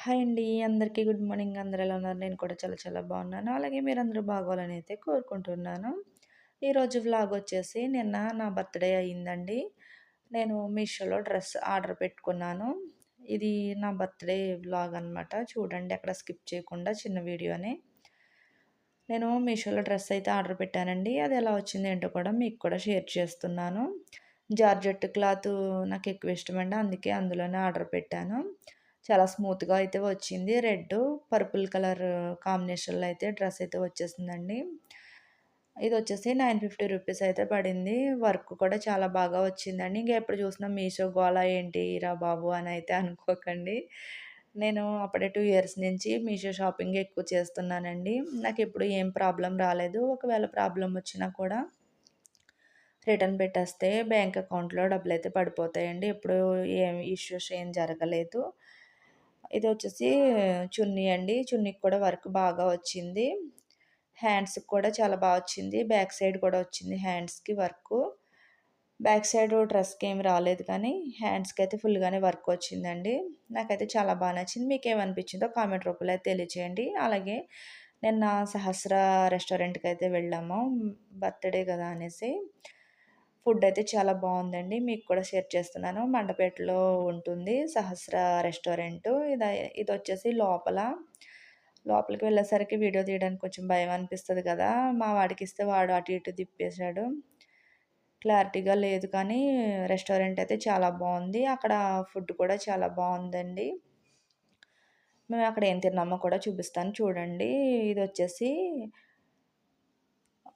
Hi అండి. అందరికీ good morning. అందరు ఎలా ఉన్నారు? నేను కూడా చాలా చాలా బాగున్నాను. అలాగే మీరందరూ బాగోవాలని అయితే కోరుకుంటున్నాను. ఈరోజు వ్లాగ్ వచ్చేసి నిన్న నా బర్త్డే అయ్యిందండి నేను మీషోలో డ్రెస్ ఆర్డర్ పెట్టుకున్నాను. ఇది నా బర్త్డే వ్లాగ్ అనమాట చూడండి అక్కడ స్కిప్ చేయకుండా చిన్న వీడియోని నేను మీషోలో డ్రెస్ అయితే ఆర్డర్ పెట్టానండి. అది ఎలా వచ్చింది ఏంటో కూడా మీకు కూడా షేర్ చేస్తున్నాను. జార్జెట్ క్లాత్ నాకు ఎక్కువ ఇష్టమండి. అందుకే అందులోనే ఆర్డర్ పెట్టాను. చాలా స్మూత్గా అయితే వచ్చింది. రెడ్ పర్పుల్ కలర్ కాంబినేషన్లో అయితే డ్రెస్ అయితే వచ్చేసిందండి. ఇది వచ్చేసి నైన్ ఫిఫ్టీ రూపీస్ అయితే పడింది. వర్క్ కూడా చాలా బాగా వచ్చిందండి. ఇంకా ఎప్పుడు చూసినా మీషో గోలా ఏంటి రా బాబు అని అయితే అనుకోకండి. నేను అప్పుడే టూ ఇయర్స్ నుంచి మీషో షాపింగ్ ఎక్కువ చేస్తున్నానండి. నాకు ఎప్పుడు ఏం ప్రాబ్లం రాలేదు. ఒకవేళ ప్రాబ్లం వచ్చినా కూడా రిటర్న్ పెట్టేస్తే బ్యాంక్ అకౌంట్లో డబ్బులు అయితే పడిపోతాయండి. ఎప్పుడు ఏం ఇష్యూస్ ఏం జరగలేదు. ఇది వచ్చేసి చున్నీ అండి. చున్నీకి కూడా వర్క్ బాగా వచ్చింది. హ్యాండ్స్కి కూడా చాలా బాగా వచ్చింది. బ్యాక్ సైడ్ కూడా వచ్చింది హ్యాండ్స్కి వర్క్. బ్యాక్ సైడ్ డ్రెస్కి ఏమి రాలేదు కానీ హ్యాండ్స్కి అయితే ఫుల్గానే వర్క్ వచ్చిందండి. నాకైతే చాలా బాగా నచ్చింది. మీకు ఏమనిపించిందో కామెంట్ రూపంలో అయితే తెలియచేయండి. అలాగే నిన్న సహస్ర రెస్టారెంట్కి అయితే వెళ్ళాము. బర్త్డే కదా అనేసి. ఫుడ్ అయితే చాలా బాగుందండి. మీకు కూడా షేర్ చేస్తున్నాను. మండపేటలో ఉంటుంది సహస్ర రెస్టారెంట్. ఇది ఇది వచ్చేసి లోపల. లోపలికి వెళ్ళేసరికి వీడియో తీయడానికి కొంచెం భయం అనిపిస్తుంది కదా. మా వాడికి ఇస్తే వాడు అటు ఇటు తిప్పేశాడు. క్లారిటీగా లేదు కానీ రెస్టారెంట్ అయితే చాలా బాగుంది. అక్కడ ఫుడ్ కూడా చాలా బాగుందండి. మేము అక్కడ ఏం తిన్నామో కూడా చూపిస్తాను. చూడండి. ఇది వచ్చేసి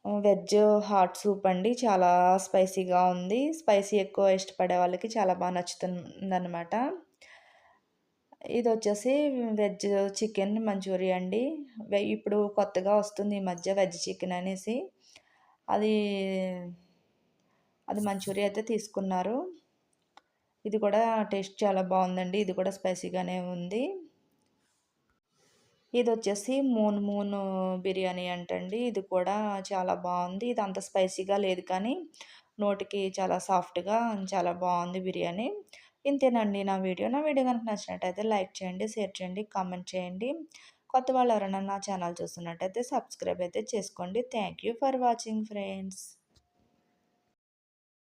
వెజ్ హాట్ సూప్ అండి. చాలా స్పైసీగా ఉంది. స్పైసీ ఎక్కువ ఇష్టపడే వాళ్ళకి చాలా బాగా నచ్చుతుందన్నమాట. ఇది వచ్చేసి వెజ్ చికెన్ మంచూరియా అండి. ఇప్పుడు కొత్తగా వస్తుంది ఈ మధ్య వెజ్ చికెన్ అనేసి. అది అది మంచూరియా అయితే తీసుకున్నారు. ఇది కూడా టేస్ట్ చాలా బాగుందండి. ఇది కూడా స్పైసీగానే ఉంది. ఇది వచ్చేసి మూన్ మూన్ బిర్యానీ అంటండి. ఇది కూడా చాలా బాగుంది ఇది అంత స్పైసీగా లేదు కానీ నోటికి చాలా సాఫ్ట్గా చాలా బాగుంది బిర్యానీ. ఇంతేనండి నా వీడియో. నా వీడియో కనుక నచ్చినట్టయితే లైక్ చేయండి షేర్ చేయండి కామెంట్ చేయండి. కొత్త వాళ్ళు ఎవరైనా నా ఛానల్ చూస్తున్నట్టయితే సబ్స్క్రైబ్ అయితే చేసుకోండి. Thank you for watching friends.